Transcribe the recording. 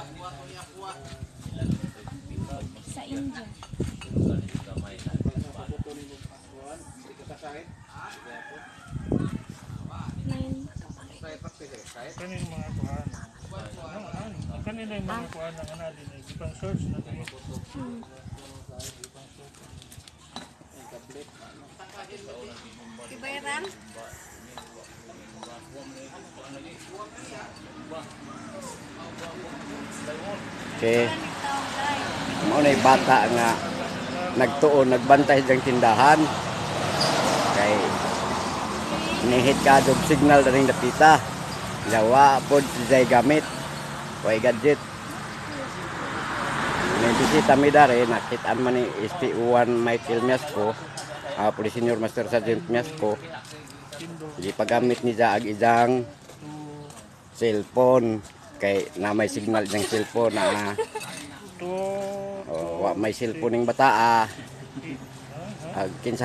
Sa India. Nine. Kanin mga kuhan. Ano, kanina yung mga kuhan ng din eh. Ipang search na kayo. Hmm. Kibayaran? Okay. Mao na yung bata nga nagtuon, nagbantay ng tindahan. Kay nihit ka og signal na rin napita. Lawa po siya gamit. Way gadget. May bisita mi dare, nakita man ni SPU1 Michael Miasco, uh, Police Senior Master Sergeant Miasco. Di pagamit ni ag ijang cellphone kay na may signal ng cellphone na To, oh, wa may cellphone ng bata ah. Ag kinsa